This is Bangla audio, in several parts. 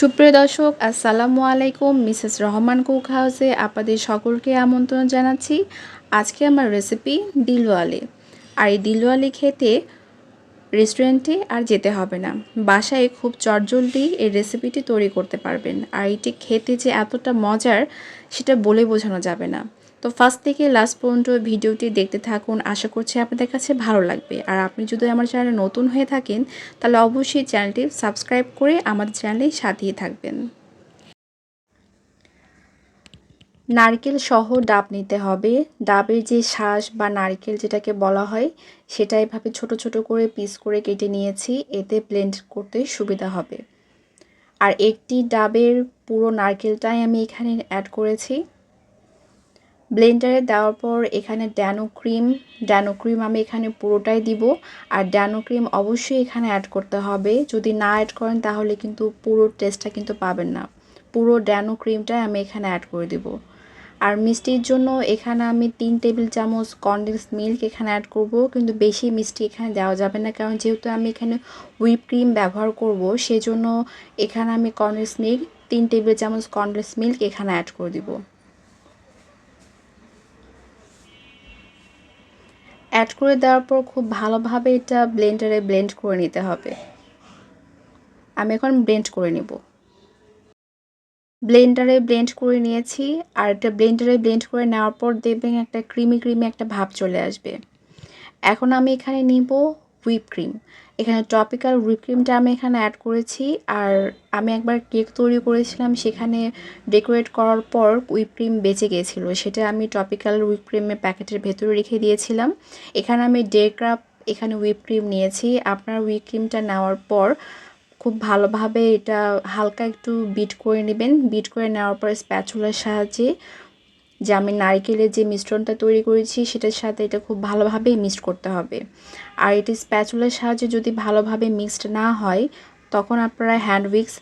সুপ্রিয় দর্শক, আসসালামু আলাইকুম। মিসেস রহমান কুক হাউসে আপনাদের সকলকে আমন্ত্রণ জানাচ্ছি। আজকে আমার রেসিপি দিলওয়ালে। আর এই দিলওয়ালে খেতে রেস্টুরেন্টে আর যেতে হবে না। বাসায় খুব চটজলদি এই রেসিপিটি তৈরি করতে পারবেন। আর এটি খেতে যে এতটা মজার, সেটা বলে বোঝানো যাবে না। তো ফার্স্ট থেকে লাস্ট পর্যন্ত ভিডিওটি দেখতে থাকুন। আশা করছি আপনাদের কাছে ভালো লাগবে। আর আপনি যদি আমার চ্যানেলে নতুন হয়ে থাকেন, তাহলে অবশ্যই চ্যানেলটি সাবস্ক্রাইব করে আমাদের চ্যানেলে সাথেই থাকবেন। নারকেল সহ ডাব নিতে হবে। ডাবের যে শ্বাস বা নারকেল যেটাকে বলা হয়, সেটা এভাবে ছোট ছোট করে পিস করে কেটে নিয়েছি। এতে ব্লেন্ড করতে সুবিধা হবে। আর একটি ডাবের পুরো নারকেলটাই আমি এখানে অ্যাড করেছি। ব্লেন্ডারে দেওয়ার পর এখানে ড্যানো ক্রিম ড্যানো ক্রিম আমি এখানে পুরোটাই দিব। আর ড্যানো ক্রিম অবশ্যই এখানে অ্যাড করতে হবে। যদি না অ্যাড করেন তাহলে কিন্তু পুরো টেস্টটা কিন্তু পাবেন না। পুরো ড্যানো ক্রিমটাই আমি এখানে অ্যাড করে দিব। আর মিষ্টির জন্য এখানে আমি তিন টেবিল চামচ কনডেন্স মিল্ক এখানে অ্যাড করব। কিন্তু বেশি মিষ্টি এখানে দেওয়া যাবে না। কারণ যেহেতু আমি এখানে হুইপ ক্রিম ব্যবহার করব, সেজন্য এখানে আমি কনডেন্স মিল্ক তিন টেবিল চামচ কনডেন্স মিল্ক এখানে অ্যাড করে দিব। অ্যাড করে দেওয়ার পর খুব ভালোভাবে এটা ব্লেন্ডারে ব্লেন্ড করে নিতে হবে। আমি এখন ব্লেন্ড করে নেব। ব্লেন্ডারে ব্লেন্ড করে নিয়েছি, আর এটা ব্লেন্ডারে ব্লেন্ড করে নেওয়ার পর দেখবেন একটা ক্রিমি ক্রিমি একটা ভাব চলে আসবে। এখন আমি এখানে নিব হুইপ ক্রিম এখানে টপিক্যাল হুইপ ক্রিমটা আমি এখানে অ্যাড করেছি আর আমি একবার কেক তৈরি করেছিলাম, সেখানে ডেকোরেট করার পর হুইপ ক্রিম বেঁচে গিয়েছিল। সেটা আমি টপিক্যাল হুইপ ক্রিমের প্যাকেটের ভেতরে রেখে দিয়েছিলাম। এখানে আমি ডে ক্রাপ এখানে হুইপ ক্রিম নিয়েছি। আপনার হুইপ ক্রিমটা নেওয়ার পর খুব ভালোভাবে এটা হালকা একটু বিট করে নেবেন। বিট করে নেওয়ার পর স্প্যাচুলার সাহায্যে যে আমি নারকেলের যে মিশ্রণটা তৈরি করেছি, সেটার সাথে এটা খুব ভালোভাবে মিক্সড করতে হবে। আর এটি স্প্যাচুলার সাহায্যে যদি ভালোভাবে মিক্সড না হয়, তখন আপনারা হ্যান্ড উইক্স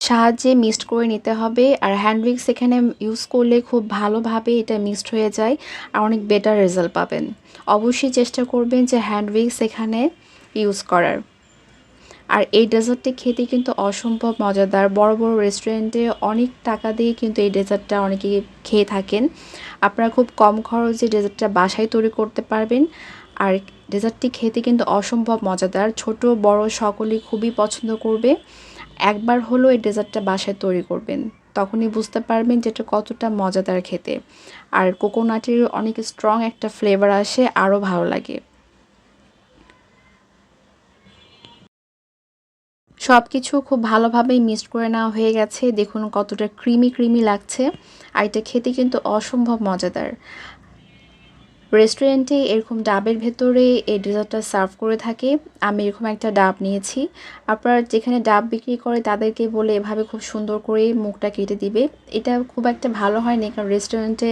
সাহায্যে মিক্সড করে নিতে হবে। আর হ্যান্ড উইক্স এখানে ইউজ করলে খুব ভালোভাবে এটা মিক্সড হয়ে যায় আর অনেক বেটার রেজাল্ট পাবেন। অবশ্যই চেষ্টা করবেন যে হ্যান্ড উইক্স এখানে ইউজ করার। আর এই ডেজার্টটি খেতে কিন্তু অসম্ভব মজাদার। বড় বড় রেস্টুরেন্টে অনেক টাকা দিয়ে কিন্তু এই ডেজার্টটা অনেকে খেয়ে থাকেন। আপনারা খুব কম খরচে ডেজার্টটা বাসায় তৈরি করতে পারবেন। আর ডেজার্টটি খেতে কিন্তু অসম্ভব মজাদার। ছোট, বড় সকলেই খুবই পছন্দ করবে। একবার হলো এই ডেজার্টটা বাসায় তৈরি করবেন। তখনই বুঝতে পারবেন যেটা কতটা মজাদার খেতে। আর কোকোনাটের অনেক স্ট্রং একটা ফ্লেভার আসে, আরও ভালো লাগে। সব কিছু খুব ভালোভাবেই মিক্সড করে নেওয়া হয়ে গেছে। দেখুন কতটা ক্রিমি ক্রিমি লাগছে। আর এটা খেতে কিন্তু অসম্ভব মজাদার। রেস্টুরেন্টে এরকম ডাবের ভেতরে এই ডেজার্টটা সার্ভ করে থাকে। আমি এরকম একটা ডাব নিয়েছি। আপনার যেখানে ডাব বিক্রি করে তাদেরকে বলে এভাবে খুব সুন্দর করে মুখটা কেটে দিবে। এটা খুব একটা ভালো হয়নি কারণ রেস্টুরেন্টে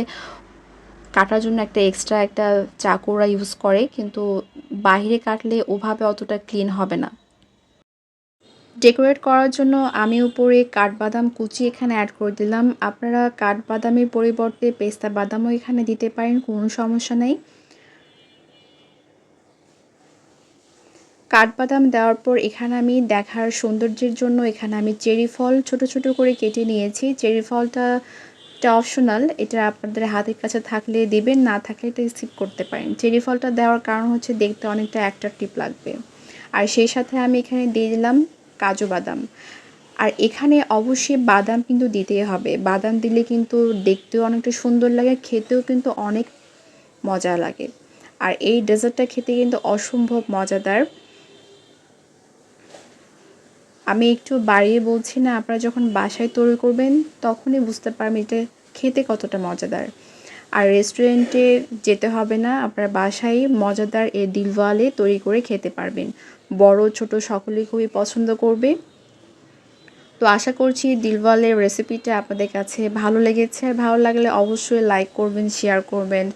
কাটার জন্য একটা এক্সট্রা একটা চাকুরা ইউজ করে। কিন্তু বাহিরে কাটলে ওভাবে অতটা ক্লিন হবে না। ডেকোরেট করার জন্য আমি উপরে কাঠবাদাম কুচি এখানে অ্যাড করে দিলাম। আপনারা কাঠবাদামের পরিবর্তে পেস্তা বাদামও এখানে দিতে পারেন, কোনো সমস্যা নেই। কাঠবাদাম দেওয়ার পর এখানে আমি দেখার সৌন্দর্যের জন্য এখানে আমি চেরি ফল ছোট ছোট করে কেটে নিয়েছি। চেরি ফলটা অপশনাল, এটা আপনাদের হাতের কাছে থাকলে দেবেন, না থাকলে এটা স্কিপ করতে পারেন। চেরি ফলটা দেওয়ার কারণ হচ্ছে দেখতে অনেকটা অ্যাট্রাকটিভ লাগবে। আর সেই সাথে আমি এখানে দিয়ে দিলাম কাজু বাদাম। আর এখানে অবশ্যই বাদাম কিন্তু দিতেই হবে। বাদাম দিলে কিন্তু দেখতেও অনেকটা সুন্দর লাগে, খেতেও কিন্তু অনেক মজা লাগে। আর এই ডেজার্টটা খেতে কিন্তু অসম্ভব মজাদার। আমি একটু বাড়িয়ে বলছি না, আপনারা যখন বাসায় তৈরি করবেন তখনই বুঝতে পারবেন এটা খেতে কতটা মজাদার। আর রেস্টুরেন্টে যেতে হবে না, আপনার বাসায় মজাদার এ দিলওয়ালে তৈরি করে খেতে পারবেন। বড়, ছোট সকলেই খুবই পছন্দ করবে। তো আশা করছি দিলওয়ালের রেসিপিটা আপনাদের কাছে ভালো লেগেছে। আর ভালো লাগলে অবশ্যই লাইক করবেন শেয়ার করবেন।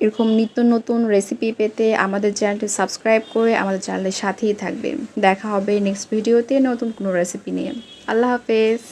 এরকম নিত্য নতুন রেসিপি পেতে আমাদের চ্যানেলটি সাবস্ক্রাইব করে আমাদের চ্যানেলের সাথেই থাকবেন। দেখা হবে নেক্সট ভিডিওতে নতুন কোনো রেসিপি নিয়ে। আল্লাহ হাফেজ।